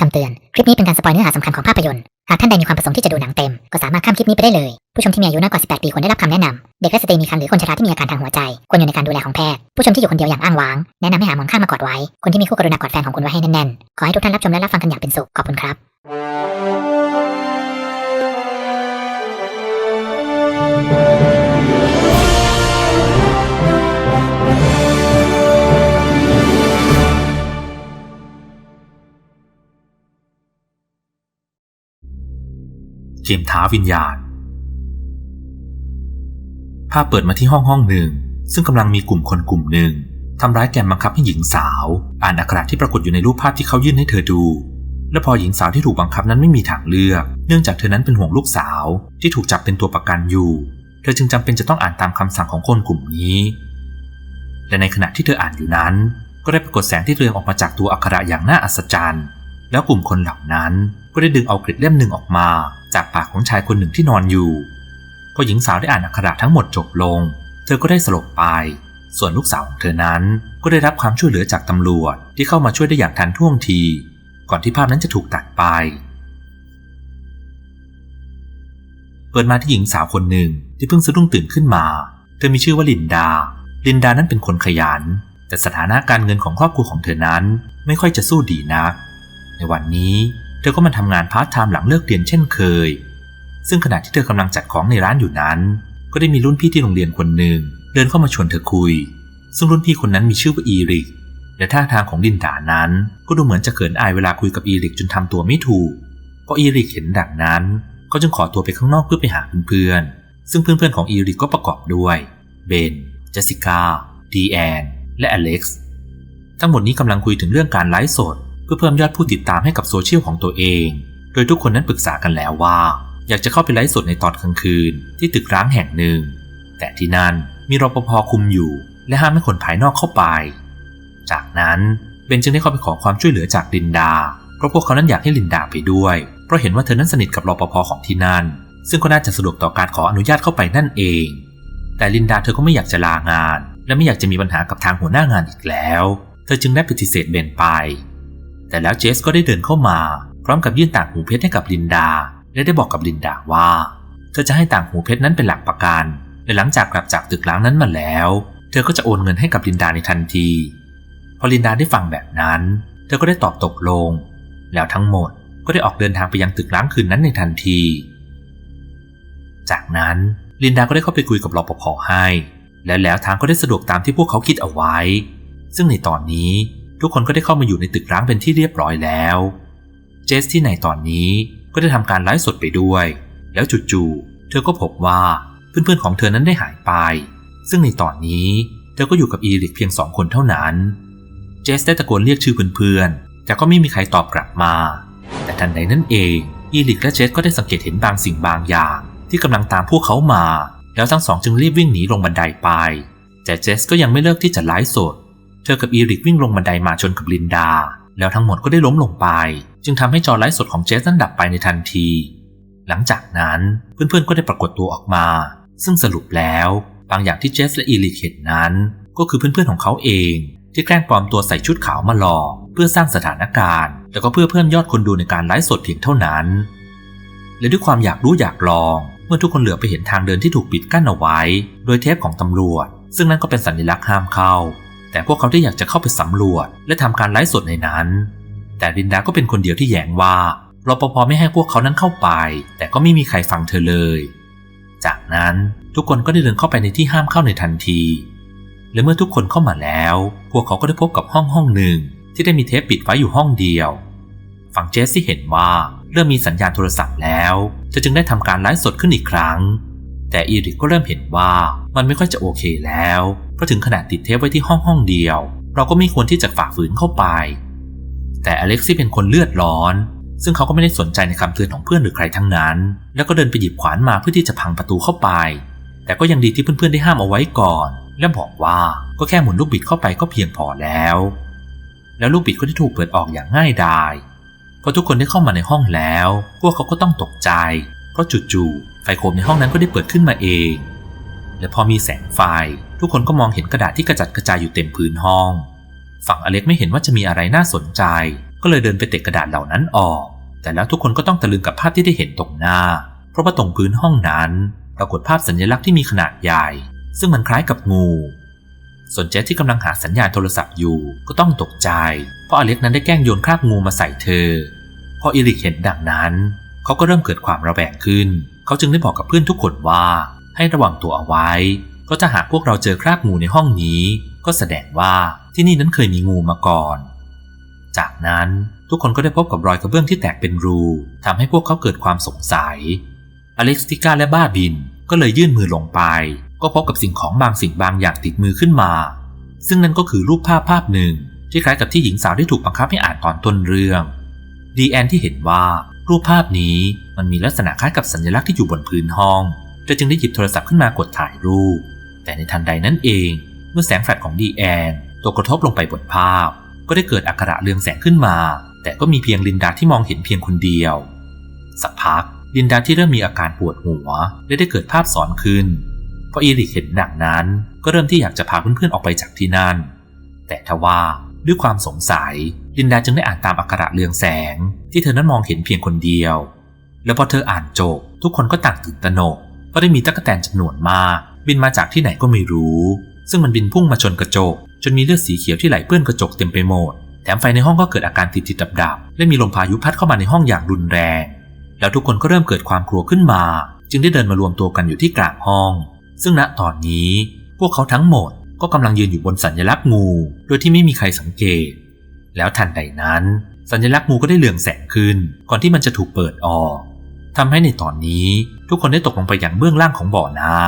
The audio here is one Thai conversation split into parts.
คำเตือน คลิปนี้เป็นการสปอยเนื้อหาสำคัญของภาพยนตร์ หากท่านใดมีความประสงค์ที่จะดูหนังเต็ม ก็สามารถข้ามคลิปนี้ไปได้เลย ผู้ชมที่มีอายุน้อยกว่า 18 ปีควรได้รับคำแนะนำ เด็กและสตรีมีครรภ์หรือคนชราที่มีอาการทางหัวใจ ควรอยู่ในการดูแลของแพทย์ ผู้ชมที่อยู่คนเดียวอย่างอ้างว้าง แนะนำให้หาหมอนข้างมากอดไว้ คนที่มีคู่กรุณากอดแฟนของคุณไว้ให้แน่นๆ ขอให้ทุกท่านรับชมและรับฟังกันอย่างเป็นสุข ขอบคุณครับ เกมท้าวิญญาณ ภาพเปิดมาที่ห้องห้องหนึ่ง ซึ่งกำลังมีกลุ่มคนกลุ่มหนึ่งทำร้ายแกมบังคับให้หญิงสาว อ่านอักขระที่ปรากฏอยู่ในรูปภาพที่เขายื่นให้เธอดู และพอหญิงสาวที่ถูกบังคับนั้นไม่มีทางเลือก เนื่องจากเธอนั้นเป็นห่วงลูกสาวที่ถูกจับเป็นตัวประกันอยู่ เธอจึงจำเป็นจะต้องอ่านตามคำสั่งของคนกลุ่มนี้และในขณะที่เธออ่านอยู่นั้น ก็ได้ปรากฏแสงที่เรืองออกมาจากตัวอักขระอย่างน่าอัศจรรย์ แล้วกลุ่มคนเหล่านั้น ก็ได้ดึงเอากริดเล่มหนึ่งออกมา จากปากของชายคนหนึ่งที่นอนอยู่ พอหญิงสาวได้อ่านอักขระทั้งหมดจบลง เธอก็ได้สลบไป ส่วนลูกสาวของเธอนั้นก็ได้รับความช่วยเหลือจากตำรวจที่เข้ามาช่วยได้อย่างทันท่วงที ก่อนที่ภาพนั้นจะถูกตัดไป เปิดมาที่หญิงสาวคนหนึ่งที่เพิ่งสะดุ้งตื่นขึ้นมา เธอมีชื่อว่าลินดา ลินดานั้นเป็นคนขยัน แต่สถานะการเงินของครอบครัวของเธอนั้นไม่ค่อยจะสู้ดีนัก ในวันนี้ ธอก็มาทำงานพาร์ทไทม์หลังเลิกเรียนเช่นเคย ซึ่งขณะที่เธอกำลังจัดของในร้านอยู่นั้น ก็ได้มีรุ่นพี่ที่โรงเรียนคนหนึ่งเดินเข้ามาชวนเธอคุย ซึ่งรุ่นพี่คนนั้นมีชื่อว่าอีริก และท่าทางของลินดานั้น ก็ดูเหมือนจะเขินอายเวลาคุยกับอีริกจนทำตัวไม่ถูกพออีริกเห็นดังนั้น ก็จึงขอตัวไปข้างนอกเพื่อไปหาเพื่อนๆ ซึ่งเพื่อนๆของอีริกก็ประกอบด้วยเบน เจสสิก้า ดีแอน และอเล็กซ์ ทั้งหมดนี้กำลังคุยถึงเรื่องการไลฟ์สด เพื่อเพิ่มยอดผู้ติดตามให้กับโซเชียลของตัวเอง โดยทุกคนนั้นปรึกษากันแล้วว่า อยากจะเข้าไปไลฟ์สดในตอนกลางคืน ที่ตึกร้างแห่งหนึ่ง แต่ที่นั่นมีรปภคุมอยู่ และห้ามไม่คนภายนอกเข้าไป จากนั้นเบนจึงได้เข้าไปขอความช่วยเหลือจากลินดา เพราะพวกเขานั้นอยากให้ลินดาไปด้วย เพราะเห็นว่าเธอนั้นสนิทกับรปภของที่นั่น ซึ่งก็น่าจะสะดวกต่อการขออนุญาตเข้าไปนั่นเอง แต่ลินดาเธอก็ไม่อยากจะลางาน และไม่อยากจะมีปัญหากับทางหัวหน้างานอีกแล้ว เธอจึงได้ปฏิเสธเบนไป แต่แล้วเจสก็ได้เดินเข้ามา พร้อมกับยื่นต่างหูเพชรให้กับลินดา และได้บอกกับลินดาว่าเธอจะให้ต่างหูเพชรนั้นเป็นหลักประกันและหลังจากกลับจากตึกล้างนั้นมาแล้ว เธอก็จะโอนเงินให้กับลินดาในทันที พอลินดาได้ฟังแบบนั้น เธอก็ได้ตอบตกลง แล้วทั้งหมดก็ได้ออกเดินทางไปยังตึกล้างคืนนั้นในทันที จากนั้นลินดาก็ได้เข้าไปคุยกับรปภให้ และแล้วทางก็ได้สะดวกตามที่พวกเขาคิดเอาไว้ ซึ่งในตอนนี้ ทุกคนก็ได้เข้ามาอยู่ในตึกร้างเป็นที่เรียบร้อยแล้ว เจสที่ในตอนนี้ก็ได้ทำการไลฟ์สดไปด้วย แล้วจู่ๆเธอก็พบว่าเพื่อนๆของเธอนั้นได้หายไป ซึ่งในตอนนี้เธอก็อยู่กับอีริกเพียงสองคนเท่านั้น เจสได้ตะโกนเรียกชื่อเพื่อนๆ แต่ก็ไม่มีใครตอบกลับมา แต่ทันใดนั้นเอง อีริกและเจสก็ได้สังเกตเห็นบางสิ่งบางอย่าง ที่กำลังตามพวกเขามา แล้วทั้งสองจึงรีบวิ่งหนีลงบันไดไป แต่เจสก็ยังไม่เลิกที่จะไลฟ์สด เธอกับอีริกวิ่งลงบันไดมาชนกับลินดา แล้วทั้งหมดก็ได้ล้มลงไป จึงทำให้จอไลฟ์สดของเจสนั้นดับไปในทันที หลังจากนั้นเพื่อนๆก็ได้ปรากฏตัวออกมา ซึ่งสรุปแล้วบางอย่างที่เจสและอีริกเห็นนั้น ก็คือเพื่อนๆของเขาเอง ที่แกล้งปลอมตัวใส่ชุดขาวมาหลอกเพื่อสร้างสถานการณ์ แล้วก็เพื่อเพิ่มยอดคนดูในการไลฟ์สดเพียงเท่านั้น และด้วยความอยากรู้อยากลอง เมื่อทุกคนเหลือไปเห็นทางเดินที่ถูกปิดกั้นเอาไว้ โดยเทปของตำรวจ ซึ่งนั่นก็เป็นสัญลักษณ์ห้ามเข้า แต่พวกเขาได้อยากจะเข้าไปสำรวจ และทำการไลฟ์สดในนั้น แต่ลินดาก็เป็นคนเดียวที่แย้งว่ารปภไม่ให้พวกเขานั้นเข้าไป แต่ก็ไม่มีใครฟังเธอเลย จากนั้นทุกคนก็ได้เดินเข้าไปในที่ห้ามเข้าในทันที และเมื่อทุกคนเข้ามาแล้ว พวกเขาก็ได้พบกับห้องห้องหนึ่ง ที่ได้มีเทปปิดไว้อยู่ห้องเดียว ฝั่งเจสที่เห็นว่าเริ่มมีสัญญาณโทรศัพท์แล้วเธอจึงได้ทำการไลฟ์สดขึ้นอีกครั้ง แต่อีริกก็เริ่มเห็นว่ามันไม่ค่อยจะโอเคแล้วเพราะถึงขนาดติดเทปไว้ที่ห้องห้องเดียว เราก็ไม่ควรที่จะฝ่าฝืนเข้าไป แต่อเล็กซี่เป็นคนเลือดร้อน ซึ่งเขาก็ไม่ได้สนใจในคำเตือนของเพื่อนหรือใครทั้งนั้น แล้วก็เดินไปหยิบขวานมาเพื่อที่จะพังประตูเข้าไป แต่ก็ยังดีที่เพื่อนๆได้ห้ามเอาไว้ก่อน และบอกว่าก็แค่หมุนลูกบิดเข้าไปก็เพียงพอแล้ว แล้วลูกบิดก็ได้ถูกเปิดออกอย่างง่ายดายพอทุกคนได้เข้ามาในห้องแล้ว พวกเขาก็ต้องตกใจ เพราะจู่ๆ ไฟโคมในห้องนั้นก็ได้เปิดขึ้นมาเอง และพอมีแสงไฟ ทุกคนก็มองเห็นกระดาษที่กระจัดกระจายอยู่เต็มพื้นห้อง ฝั่งอเล็กไม่เห็นว่าจะมีอะไรน่าสนใจ ก็เลยเดินไปเตะกระดาษเหล่านั้นออก แต่แล้วทุกคนก็ต้องตะลึงกับภาพที่ได้เห็นตรงหน้า เพราะว่าตรงพื้นห้องนั้น ปรากฏภาพสัญลักษณ์ที่มีขนาดใหญ่ ซึ่งมันคล้ายกับงูส่วนเจสที่กำลังหาสัญญาณโทรศัพท์อยู่ก็ต้องตกใจ เพราะอเล็กนั้นได้แกล้งโยนคราบงูมาใส่เธอ พออีริกเห็นดังนั้น เขาก็เริ่มเกิดความระแวงขึ้น เขาจึงได้บอกกับเพื่อนทุกคนว่า ให้ระวังตัวเอาไว้เพราะถ้าหากพวกเราเจอคราบงูในห้องนี้ ก็แสดงว่าที่นี่นั้นเคยมีงูมาก่อน จากนั้นทุกคนก็ได้พบกับรอยกระเบื้องที่แตกเป็นรูทำให้พวกเขาเกิดความสงสัย อเล็กซ์ติก้าและบ้าบินก็เลยยื่นมือลงไป ก็พบกับสิ่งของบางสิ่งบางอย่างติดมือขึ้นมา ซึ่งนั่นก็คือรูปภาพภาพหนึ่งที่คล้ายกับที่หญิงสาวที่ถูกบังคับให้อ่านตอนต้นเรื่อง ดีแอนที่เห็นว่า รูปภาพนี้มันมีลักษณะคล้ายกับสัญลักษณ์ที่อยู่บนพื้นห้องเธอจึงได้หยิบโทรศัพท์ขึ้นมากดถ่ายรูป แต่ในทันใดนั้นเอง เมื่อแสงแฟลชของดีแอนตกกระทบลงไปบนภาพ ก็ได้เกิดอักขระเรืองแสงขึ้นมา แต่ก็มีเพียงลินดาที่มองเห็นเพียงคนเดียว สักพักลินดาที่เริ่มมีอาการปวดหัวและได้เกิดภาพสอนขึ้นพออีริกเห็นหนังนั้น ก็เริ่มที่อยากจะพาเพื่อนๆออกไปจากที่นั่น แต่ทว่าด้วยความสงสัย ลินดาจึงได้อ่านตามอักขระเรืองแสง ที่เธอนั้นมองเห็นเพียงคนเดียว แล้วพอเธออ่านจบ ทุกคนก็ต่างตื่นตระหนกเพราะได้มีตั๊กแตนจำนวนมากบินมาจากที่ไหนก็ไม่รู้ ซึ่งมันบินพุ่งมาชนกระจก จนมีเลือดสีเขียวที่ไหลเปื้อนกระจกเต็มไปหมด แถมไฟในห้องก็เกิดอาการติดติดดับดับและมีลมพายุพัดเข้ามาในห้องอย่างรุนแรง แล้วทุกคนก็เริ่มเกิดความกลัวขึ้นมา จึงได้เดินมารวมตัวกันอยู่ที่กลางห้อง ซึ่งณตอนนี้ พวกเขาทั้งหมดก็กำลังยืนอยู่บนสัญลักษณ์งู โดยที่ไม่มีใครสังเกต แล้วทันใดนั้น สัญลักษณ์งูก็ได้เลืองแสงขึ้น ก่อนที่มันจะถูกเปิดออกทำให้ในตอนนี้ทุกคนได้ตกลงไปอย่างเบื้องล่างของบ่อน้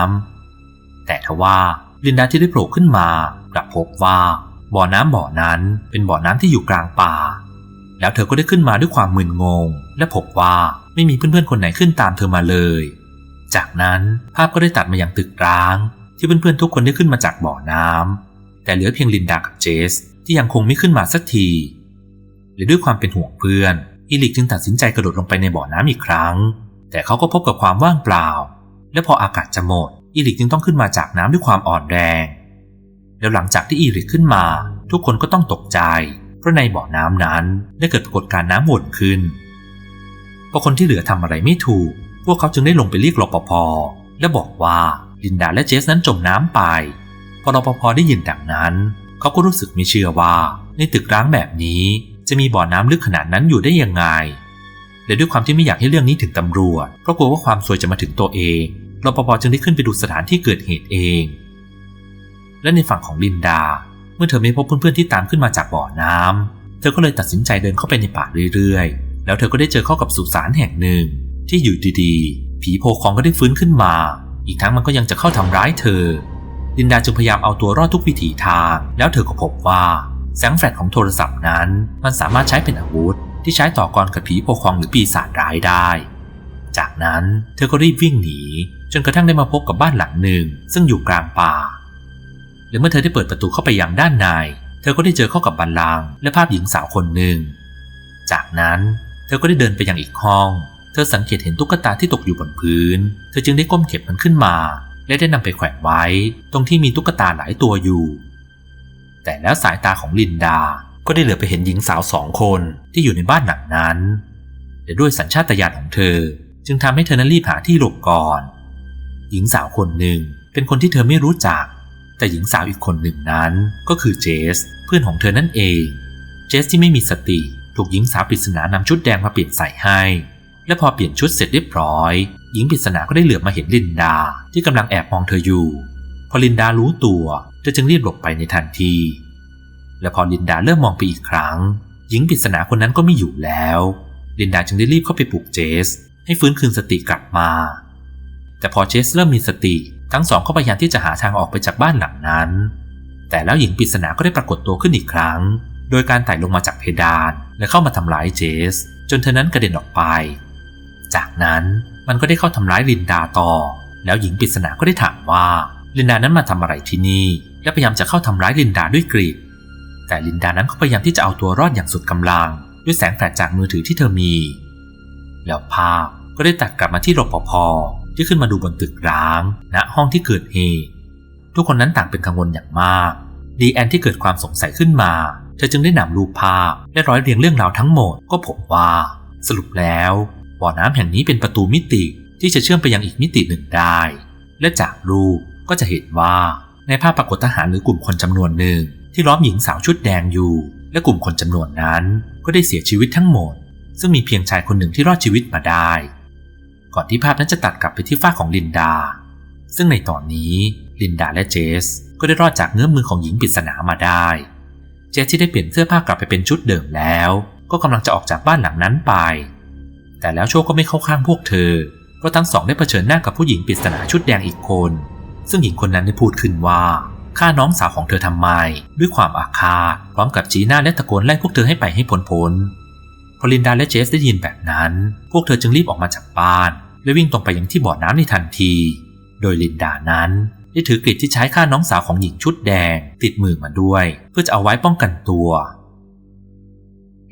ำแต่ทว่าลินดาที่ได้โผล่ขึ้นมากลับพบว่าบ่อน้ำบ่อนั้นเป็นบ่อน้ำที่อยู่กลางป่า แล้วเธอก็ได้ขึ้นมาด้วยความมึนงง และพบว่าไม่มีเพื่อนๆคนไหนขึ้นตามเธอมาเลย จากนั้นภาพก็ได้ตัดมายังตึกร้าง ที่เพื่อนๆทุกคนได้ขึ้นมาจากบ่อน้ำแต่เหลือเพียงลินดากับเจส ที่ยังคงไม่ขึ้นมาสักทีและด้วยความเป็นห่วงเพื่อนอีลิกจึงตัดสินใจกระโดดลงไปในบ่อน้ำอีกครั้ง แต่เขาก็พบกับความว่างเปล่า และพออากาศจะหมดอีลิกจึงต้องขึ้นมาจากน้ำด้วยความอ่อนแรงแล้วหลังจากที่อีลิกขึ้นมา ทุกคนก็ต้องตกใจ เพราะในบ่อน้ำนั้นได้เกิดปรากฏการณ์น้ำวนขึ้นพอคนที่เหลือทำอะไรไม่ถูก พวกเขาจึงได้ลงไปเรียกรปภและบอกว่าลินดาและเจสนั้นจมน้ำไป พอรปภได้ยินดังนั้น เขาก็รู้สึกไม่เชื่อว่า ในตึกร้างแบบนี้จะมีบ่อน้ำลึกขนาดนั้นอยู่ได้ยังไง และด้วยความที่ไม่อยากให้เรื่องนี้ถึงตำรวจ เพราะกลัวว่าความซวยจะมาถึงตัวเองรปภจึงได้ขึ้นไปดูสถานที่เกิดเหตุเอง และในฝั่งของลินดา เมื่อเธอไม่พบเพื่อนๆที่ตามขึ้นมาจากบ่อน้ำเธอก็เลยตัดสินใจเดินเข้าไปในป่าเรื่อยๆ แล้วเธอก็ได้เจอเข้ากับสุสานแห่งหนึ่ง ที่อยู่ดีๆ ผีโพคองก็ได้ฟื้นขึ้นมา อีกทั้งมันก็ยังจะเข้าทำร้ายเธอ ลินดาจึงพยายามเอาตัวรอดทุกวิถีทาง แล้วเธอก็พบว่าแสงแฟลชของโทรศัพท์นั้น มันสามารถใช้เป็นอาวุธ ที่ใช้ต่อกรกับผีโพครองหรือปีศาจร้ายได้ จากนั้นเธอก็รีบวิ่งหนี จนกระทั่งได้มาพบกับบ้านหลังหนึ่ง ซึ่งอยู่กลางป่าและเมื่อเธอได้เปิดประตูเข้าไปยังด้านใน เธอก็ได้เจอเข้ากับบันลังและภาพหญิงสาวคนหนึ่ง จากนั้นเธอก็ได้เดินไปยังอีกห้อง เธอสังเกตเห็นตุ๊กตาที่ตกอยู่บนพื้น เธอจึงได้ก้มเก็บมันขึ้นมา และได้นำไปแขวนไว้ ตรงที่มีตุ๊กตาหลายตัวอยู่ แต่แล้วสายตาของลินดาก็ได้เหลือไปเห็นหญิงสาวสองคนที่อยู่ในบ้านหลังนั้นและด้วยสัญชาตญาณของเธอ จึงทำให้เธอนั้นรีบหาที่หลบก่อน หญิงสาวคนหนึ่งเป็นคนที่เธอไม่รู้จัก แต่หญิงสาวอีกคนหนึ่งนั้นก็คือเจส เพื่อนของเธอนั่นเอง เจสที่ไม่มีสติถูกหญิงสาวปริศนานำชุดแดงมาเปลี่ยนใส่ให้ และพอเปลี่ยนชุดเสร็จเรียบร้อย หญิงปริศนาก็ได้เหลือบมาเห็นลินดาที่กำลังแอบมองเธออยู่ พอลินดารู้ตัวเธอจึงรีบหลบไปในทันที และพอลินดาเริ่มมองไปอีกครั้ง หญิงปริศนาคนนั้นก็ไม่อยู่แล้ว ลินดาจึงได้รีบเข้าไปปลุกเจส ให้ฟื้นคืนสติกลับมา แต่พอเจสเริ่มมีสติทั้งสองก็พยายามที่จะหาทางออกไปจากบ้านหลังนั้น แต่แล้วหญิงปริศนาก็ได้ปรากฏตัวขึ้นอีกครั้ง โดยการไต่ลงมาจากเพดานและเข้ามาทำร้ายเจส จนเธอนั้นกระเด็นออกไป จากนั้นมันก็ได้เข้าทำร้ายลินดาต่อ แล้วหญิงปริศนาก็ได้ถามว่าลินดานั้นมาทำอะไรที่นี่ และพยายามจะเข้าทำร้ายลินดาด้วยกรีดแต่ลินดานั้นก็พยายามที่จะเอาตัวรอดอย่างสุดกำลัง ด้วยแสงแฟลชจากมือถือที่เธอมี แล้วภาพก็ได้ตัดกลับมาที่รปภที่ขึ้นมาดูบนตึกร้าง ณห้องที่เกิดเหตุทุกคนนั้นต่างเป็นกังวลอย่างมาก ดีแอนที่เกิดความสงสัยขึ้นมา เธอจึงได้นำรูปภาพและร้อยเรียงเรื่องราวทั้งหมดก็พบว่า สรุปแล้ว บ่อน้ำแห่งนี้เป็นประตูมิติที่จะเชื่อมไปยังอีกมิติหนึ่งได้ และจากรูปก็จะเห็นว่าในภาพปรากฏทหารหรือกลุ่มคนจำนวนหนึ่ง ที่ล้อมหญิงสาวชุดแดงอยู่ และกลุ่มคนจำนวนนั้นก็ได้เสียชีวิตทั้งหมด ซึ่งมีเพียงชายคนหนึ่งที่รอดชีวิตมาได้ ก่อนที่ภาพนั้นจะตัดกลับไปที่ฝ้าของลินดา ซึ่งในตอนนี้ลินดาและเจส ก็ได้รอดจากเงื้อมมือของหญิงปริศนามาได้ เจสที่ได้เปลี่ยนเสื้อผ้ากลับไปเป็นชุดเดิมแล้ว ก็กำลังจะออกจากบ้านหลังนั้นไป แต่แล้วโชคก็ไม่เข้าข้างพวกเธอเพราะทั้งสองได้เผชิญหน้ากับผู้หญิงปริศนาชุดแดงอีกคน ซึ่งหญิงคนนั้นได้พูดขึ้นว่าฆ่าน้องสาวของเธอทำไม ด้วยความอาฆาตพร้อมกับชี้หน้าและตะโกนไล่พวกเธอให้ไปให้พ้นพ้นพอลินดาและเจสได้ยินแบบนั้น พวกเธอจึงรีบออกมาจากบ้าน และวิ่งตรงไปยังที่บ่อน้ำในทันที โดยลินดานั้นได้ถือกริดที่ใช้ฆ่าน้องสาวของหญิงชุดแดง ติดมือมาด้วย เพื่อจะเอาไว้ป้องกันตัว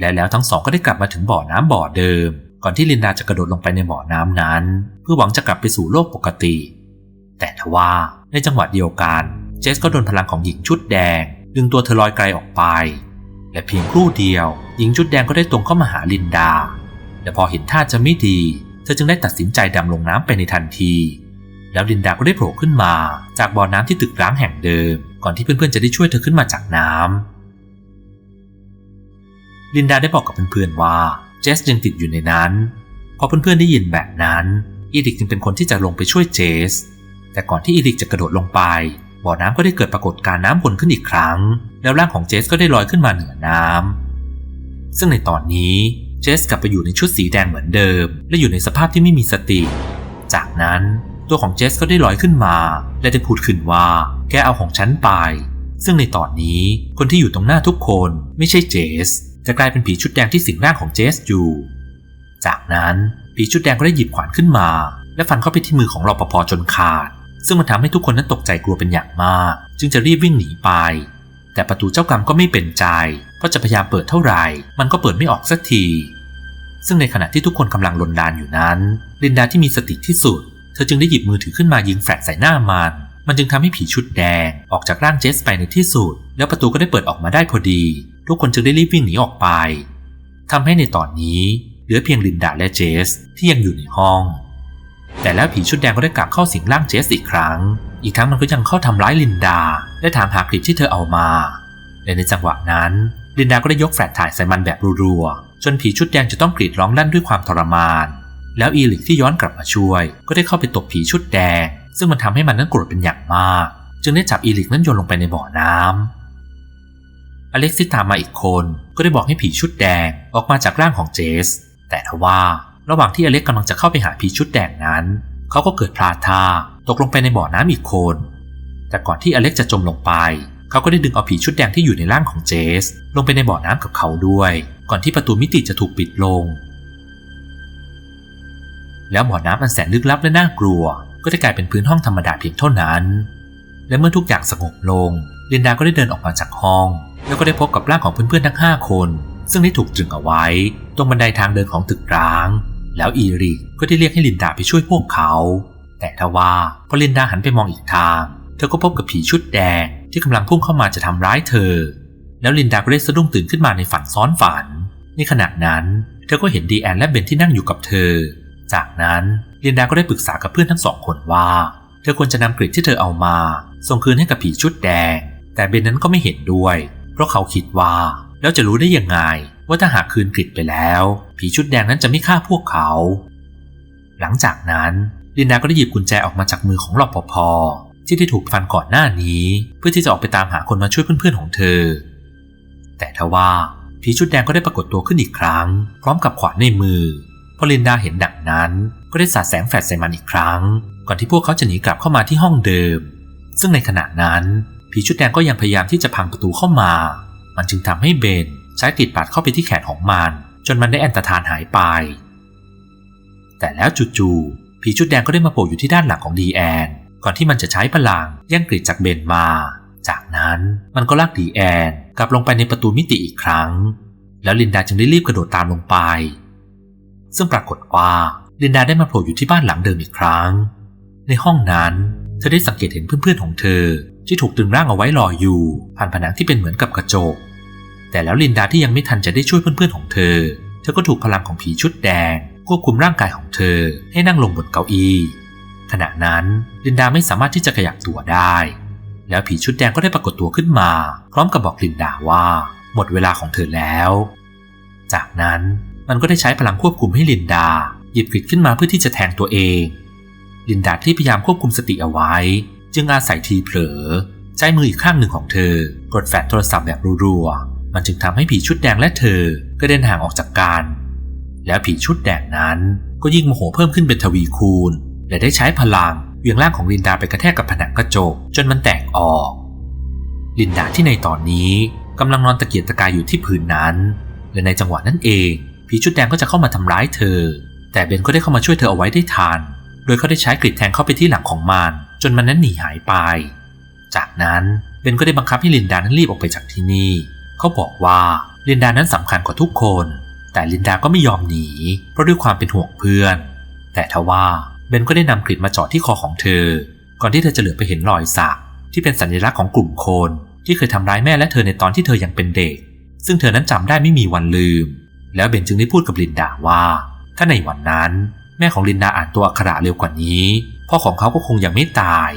และแล้วทั้งสองก็ได้กลับมาถึงบ่อน้ำบ่อเดิม ก่อนที่ลินดาจะกระโดดลงไปในบ่อน้ำนั้น เพื่อหวังจะกลับไปสู่โลกปกติ แต่ทว่าในจังหวะเดียวกัน เจสก็โดนพลังของหญิงชุดแดง ดึงตัวเธอลอยไกลออกไป และเพียงครู่เดียว หญิงชุดแดงก็ได้ตรงเข้ามาหาลินดา และพอเห็นท่าจะไม่ดี เธอจึงได้ตัดสินใจดำลงน้ำไปในทันที แล้วลินดาก็ได้โผล่ขึ้นมา จากบ่อน้ำที่ตึกร้างแห่งเดิม ก่อนที่เพื่อนๆจะได้ช่วยเธอขึ้นมาจากน้ำลินดาได้บอกกับเพื่อนๆว่า จสยังติดอยู่ในนั้น พอเพื่อนๆได้ยินแบบนั้น อีริกจึงเป็นคนที่จะลงไปช่วยเจส แต่ก่อนที่อีริกจะกระโดดลงไป บ่อน้ำก็ได้เกิดปรากฏการณ์น้ำวนขึ้นอีกครั้ง แล้วร่างของเจสก็ได้ลอยขึ้นมาเหนือน้ำซึ่งในตอนนี้เจสกลับไปอยู่ในชุดสีแดงเหมือนเดิม และอยู่ในสภาพที่ไม่มีสติ จากนั้นตัวของเจสก็ได้ลอยขึ้นมา และได้พูดขึ้นว่า แกเอาของฉันไป ซึ่งในตอนนี้คนที่อยู่ตรงหน้าทุกคนไม่ใช่เจส จะกลายเป็นผีชุดแดงที่สิงร่างของเจสอยู่ จากนั้นผีชุดแดงก็ได้หยิบขวานขึ้นมา และฟันเข้าไปที่มือของรอปภจนขาด ซึ่งมันทำให้ทุกคนนั้นตกใจกลัวเป็นอย่างมาก จึงจะรีบวิ่งหนีไป แต่ประตูเจ้ากรรมก็ไม่เป็นใจ เพราะจะพยายามเปิดเท่าไหร่ มันก็เปิดไม่ออกสักที ซึ่งในขณะที่ทุกคนกำลังลนลานอยู่นั้นลินดาที่มีสติที่สุด เธอจึงได้หยิบมือถือขึ้นมายิงแฟลชใส่หน้ามันมันจึงทำให้ผีชุดแดงออกจากร่างเจสไปในที่สุด แล้วประตูก็ได้เปิดออกมาได้พอดี ทุกคนจึงได้รีบวิ่งหนีออกไปทำให้ในตอนนี้เหลือเพียงลินดาและเจสที่ยังอยู่ในห้อง แต่แล้วผีชุดแดงก็ได้กลับเข้าสิงร่างเจสอีกครั้ง อีกทั้งมันก็ยังเข้าทำร้ายลินดา และถามหากลิปที่เธอเอามา และในจังหวะนั้น ลินดาก็ได้ยกแฟลชถ่ายใส่มันแบบรัวๆจนผีชุดแดงจะต้องกรีดร้องลั่นด้วยความทรมาน แล้วอีลิกที่ย้อนกลับมาช่วย ก็ได้เข้าไปตบผีชุดแดง ซึ่งมันทำให้มันนั้นโกรธเป็นอย่างมาก จึงได้จับอีลิกนั้นโยนลงไปในบ่อน้ำ อเล็กซ์ที่ตามมาอีกคนก็ได้บอกให้ผีชุดแดงออกมาจากร่างของเจส แต่ทว่าระหว่างที่อเล็กกำลังจะเข้าไปหาผีชุดแดงนั้น เขาก็เกิดพลาดท่าตกลงไปในบ่อน้ำอีกคน แต่ก่อนที่อเล็กจะจมลงไป เขาก็ได้ดึงเอาผีชุดแดงที่อยู่ในร่างของเจส ลงไปในบ่อน้ำกับเขาด้วย ก่อนที่ประตูมิติจะถูกปิดลง แล้วบ่อน้ำอันแสนลึกลับและน่ากลัว ก็ได้กลายเป็นพื้นห้องธรรมดาเพียงเท่านั้น และเมื่อทุกอย่างสงบลง ลินดาก็ได้เดินออกมาจากห้อง แล้วก็ได้พบกับร่างของเพื่อนๆทั้งห้าคน ซึ่งได้ถูกตรึงเอาไว้ ตรงบันไดทางเดินของตึกร้าง แล้วอีริกก็ได้เรียกให้ลินดาไปช่วยพวกเขา แต่ทว่าพอลินดาหันไปมองอีกทาง เธอก็พบกับผีชุดแดงที่กำลังพุ่งเข้ามาจะทำร้ายเธอ แล้วลินดาก็ได้สะดุ้งตื่นขึ้นมาในฝันซ้อนฝัน ในขณะนั้น เธอก็เห็นดีแอนและเบนที่นั่งอยู่กับเธอ จากนั้นลินดาก็ได้ปรึกษากับเพื่อนทั้งสองคนว่า เธอควรจะนำกริดที่เธอเอามา ส่งคืนให้กับผีชุดแดง แต่เบนนั้นก็ไม่เห็นด้วย เพราะเขาคิดว่า แล้วจะรู้ได้ยังไง ว่าถ้าหากคืนกริดไปแล้ว ผีชุดแดงนั้นจะไม่ฆ่าพวกเขา หลังจากนั้นลินดาก็ได้หยิบกุญแจออกมาจากมือของรปภที่ได้ถูกฟันก่อนหน้านี้ เพื่อที่จะออกไปตามหาคนมาช่วยเพื่อนๆของเธอ แต่ทว่าผีชุดแดงก็ได้ปรากฏตัวขึ้นอีกครั้ง พร้อมกับขวานในมือพอลินดาเห็นดังนั้น ก็ได้สาดแสงแฟลชใส่มันอีกครั้ง ก่อนที่พวกเขาจะหนีกลับเข้ามาที่ห้องเดิม ซึ่งในขณะนั้น ผีชุดแดงก็ยังพยายามที่จะพังประตูเข้ามา มันจึงทำให้เบนใช้กรีดปาดเข้าไปที่แขนของมัน จนมันได้แอนตาทานหายไป แต่แล้วจู่ๆผีชุดแดงก็ได้มาโผล่อยู่ที่ด้านหลังของดีแอนก่อนที่มันจะใช้พลังแย่งกรีดจากเบนมา จากนั้นมันก็ลากดีแอนกลับลงไปในประตูมิติอีกครั้ง แล้วลินดาจึงได้รีบกระโดดตามลงไป ซึ่งปรากฏว่าลินดาได้มาโผล่อยู่ที่บ้านหลังเดิมอีกครั้ง ในห้องนั้นเธอได้สังเกตเห็นเพื่อนๆของเธอ ที่ถูกตึงร่างเอาไว้รออยู่ ผ่านผนังที่เป็นเหมือนกับกระจกแต่แต่แล้วลินดาที่ยังไม่ทันจะได้ช่วยเพื่อนๆของเธอ เธอก็ถูกพลังของผีชุดแดง ควบคุมร่างกายของเธอให้นั่งลงบนเก้าอี้ขณะนั้นลินดาไม่สามารถที่จะขยับตัวได้ แล้วผีชุดแดงก็ได้ปรากฏตัวขึ้นมา พร้อมกับบอกลินดาว่า หมดเวลาของเธอแล้ว จากนั้นมันก็ได้ใช้พลังควบคุมให้ลินดา หยิบกริดขึ้นมาเพื่อที่จะแทงตัวเอง ลินดาที่พยายามควบคุมสติเอาไว้ จึงอาศัยทีเผลอ ใช้มืออีกข้างหนึ่งของเธอ กดแฟลชโทรศัพท์แบบรัวๆ มันจึงทำให้ผีชุดแดงและเธอก็เดินห่างออกจากกัน แล้วผีชุดแดงนั้นก็ยิ่งโมโหเพิ่มขึ้นเป็นทวีคูณ และได้ใช้พลังเวียงร่างของลินดาไปกระแทกกับผนังกระจก จนมันแตกออก ลินดาที่ในตอนนี้กำลังนอนตะเกียกตะกายอยู่ที่พื้นนั้น และในจังหวะนั้นเองผีชุดแดงก็จะเข้ามาทำร้ายเธอ แต่เบนก็ได้เข้ามาช่วยเธอเอาไว้ได้ทัน โดยเขาได้ใช้กริดแทงเข้าไปที่หลังของมัน จนมันนั้นหนีหายไป จากนั้นเบนก็ได้บังคับให้ลินดานั้นรีบออกไปจากที่นี่ เขาบอกว่าลินดานั้นสำคัญกว่าทุกคน แต่ลินดาก็ไม่ยอมหนี เพราะด้วยความเป็นห่วงเพื่อน แต่ทว่าเบนก็ได้นำกริดมาจาะที่คอของเธอ ก่อนที่เธอจะเหลือไปเห็นรอยสักที่เป็นสัญลักษณ์ของกลุ่มคน ที่เคยทำร้ายแม่และเธอในตอนที่เธอยังเป็นเด็ก ซึ่งเธอนั้นจำได้ไม่มีวันลืม แล้วเบนจึงได้พูดกับลินดาว่า ถ้าในวันนั้น แม่ของลินดาอ่านตัวอักขระเร็วกว่านี้ พ่อของเขาก็คงยังไม่ตาย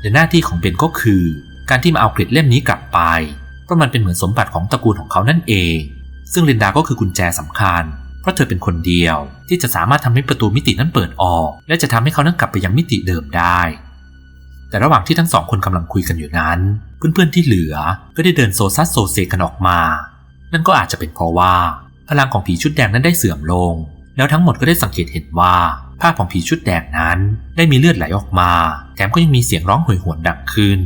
และหน้าที่ของเบนก็คือ การที่มาเอากริดเล่มนี้กลับไป เพราะมันเป็นเหมือนสมบัติของตระกูลของเขานั่นเอง ซึ่งลินดาก็คือกุญแจสำคัญ เพราะเธอเป็นคนเดียวที่จะสามารถทำให้ประตูมิตินั้นเปิดออก และจะทำให้เขานั้นกลับไปยังมิติเดิมได้ แต่ระหว่างที่ทั้งสองคนกำลังคุยกันอยู่นั้น เพื่อนๆที่เหลือก็ได้เดินโซซัสโซเซกันออกมา นั่นก็อาจจะเป็นเพราะว่า พลังของผีชุดแดงนั้นได้เสื่อมลง แล้วทั้งหมดก็ได้สังเกตเห็นว่าภาพของผีชุดแดงนั้นได้มีเลือดไหลออกมา แถมก็ยังมีเสียงร้องโหยหวนดังขึ้น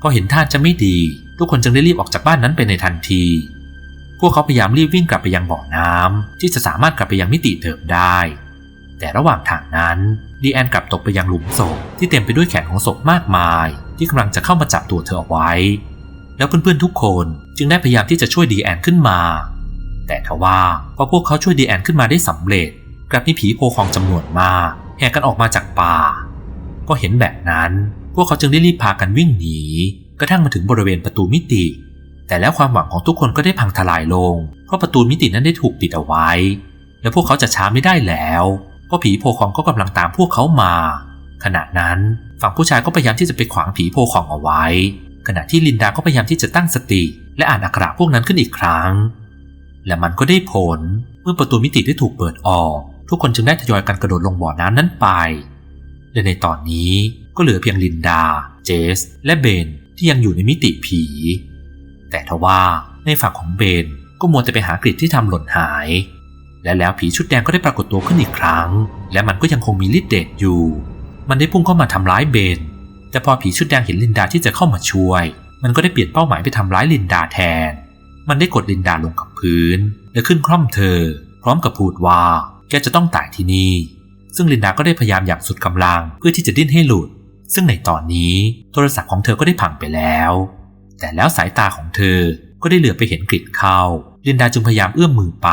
พอเห็นท่าจะไม่ดี ทุกคนจึงได้รีบออกจากบ้านนั้นไปในทันที พวกเขาพยายามรีบวิ่งกลับไปยังบ่อน้ำที่จะสามารถกลับไปยังมิติเดิมได้ แต่ระหว่างทางนั้นดีแอนกลับตกไปยังหลุมศพที่เต็มไปด้วยแขนของศพมากมาย ที่กำลังจะเข้ามาจับตัวเธอเอาไว้ แล้วเพื่อนๆทุกคนจึงได้พยายามที่จะช่วยดีแอนขึ้นมา แต่ทว่าพอพวกเขาช่วยดีแอนขึ้นมาได้สำเร็จ กลับมีผีโพคองจำนวนมากแห่กันออกมาจากป่า ก็เห็นแบบนั้น พวกเขาจึงได้รีบพากันวิ่งหนี กระทั่งมาถึงบริเวณประตูมิติ แต่แล้วความหวังของทุกคนก็ได้พังทลายลง เพราะประตูมิตินั้นได้ถูกปิดเอาไว้ และพวกเขาจะช้าไม่ได้แล้วเพราะผีโพคองก็กำลังตามพวกเขามา ขณะนั้นฝั่งผู้ชายก็พยายามที่จะไปขวางผีโพคองเอาไว้ ขณะที่ลินดาก็พยายามที่จะตั้งสติ และอ่านอักขระพวกนั้นขึ้นอีกครั้ง และมันก็ได้ผล เมื่อประตูมิติได้ถูกเปิดออก ทุกคนจึงได้ทยอยกันกระโดดลงบ่อน้ำนั้นไป และในตอนนี้ก็เหลือเพียงลินดา เจส และเบนที่ยังอยู่ในมิติผี แต่ทว่าในฝั่งของเบนก็มัวแต่ไปหากริดที่ทำหล่นหาย และแล้วผีชุดแดงก็ได้ปรากฏตัวขึ้นอีกครั้ง และมันก็ยังคงมีฤทธิ์เดชอยู่ มันได้พุ่งเข้ามาทำร้ายเบน แต่พอผีชุดแดงเห็นลินดาที่จะเข้ามาช่วย มันก็ได้เปลี่ยนเป้าหมายไปทำร้ายลินดาแทน มันได้กดลินดาลงกับพื้น และขึ้นคล่อมเธอ พร้อมกับพูดว่า แกจะต้องตายที่นี่ ซึ่งลินดาก็ได้พยายามอย่างสุดกำลังเพื่อที่จะดิ้นให้หลุด ซึ่งในตอนนี้โทรศัพท์ของเธอก็ได้พังไปแล้ว แต่แล้วสายตาของเธอก็ได้เหลือไปเห็นกริดเข้า ลินดาจึงพยายามเอื้อมมือไป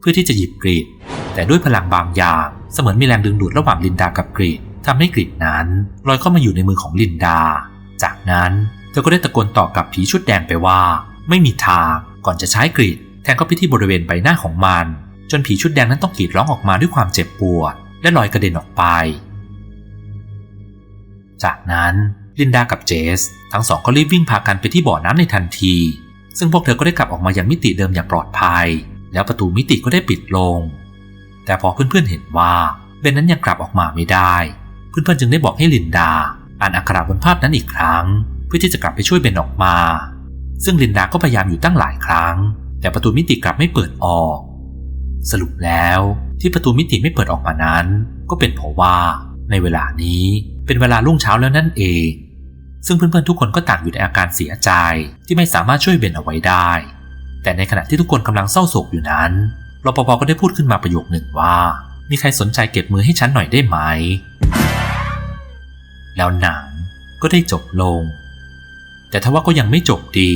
เพื่อที่จะหยิบกริดแต่ด้วยพลังบางอย่างเสมือนมีแรงดึงดูดระหว่างลินดากับกริดทำให้กริดนั้นลอยเข้ามาอยู่ในมือของลินดา จากนั้นเธอก็ได้ตะโกนตอบกับผีชุดแดงไปว่า ไม่มีทาง ก่อนจะใช้กริดแทงเข้าไปที่บริเวณใบหน้าของมัน จนผีชุดแดงนั้นต้องกรีดร้องออกมาด้วยความเจ็บปวด และลอยกระเด็นออกไป จากนั้นลินดากับเจส ทั้งสองก็รีบวิ่งพากันไปที่บ่อน้ำในทันที ซึ่งพวกเธอก็ได้กลับออกมายังมิติเดิมอย่างปลอดภัย แล้วประตูมิติก็ได้ปิดลง แต่พอเพื่อนๆเห็นว่าเบนนั้นยังกลับออกมาไม่ได้ เพื่อนๆจึงได้บอกให้ลินดา อ่านอักขระบนภาพนั้นอีกครั้ง เพื่อที่จะกลับไปช่วยเบนออกมา ซึ่งลินดาก็พยายามอยู่ตั้งหลายครั้ง แต่ประตูมิติกลับไม่เปิดออก สรุปแล้วที่ประตูมิติไม่เปิดออกมานั้น ก็เป็นเพราะว่าในเวลานี้เป็นเวลารุ่งเช้าแล้วนั่นเอง ซึ่งเพื่อนๆทุกคนก็ต่างอยู่ในอาการเสียใจที่ไม่สามารถช่วยเบนเอาไว้ได้ แต่ในขณะที่ทุกคนกำลังเศร้าโศกอยู่นั้นรปภก็ได้พูดขึ้นมาประโยคหนึ่งว่า มีใครสนใจเก็บมือให้ฉันหน่อยได้ไหม แล้วหนังก็ได้จบลง แต่ทว่าก็ยังไม่จบดี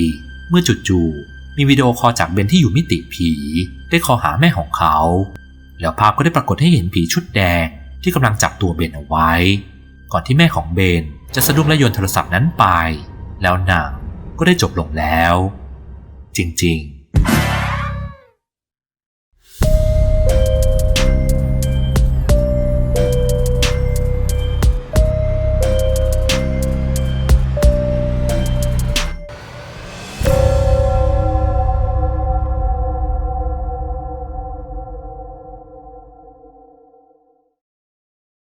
เมื่อจู่ๆมีวิดีโอคอลจากเบนที่อยู่มิติผี ได้คอหาแม่ของเขา แล้วภาพก็ได้ปรากฏให้เห็นผีชุดแดงที่กำลังจับตัวเบนเอาไว้ ก่อนที่แม่ของเบนจะสะดุ้งและโยนโทรศัพท์นั้นไป แล้วหนังก็ได้จบลงแล้ว จริงๆ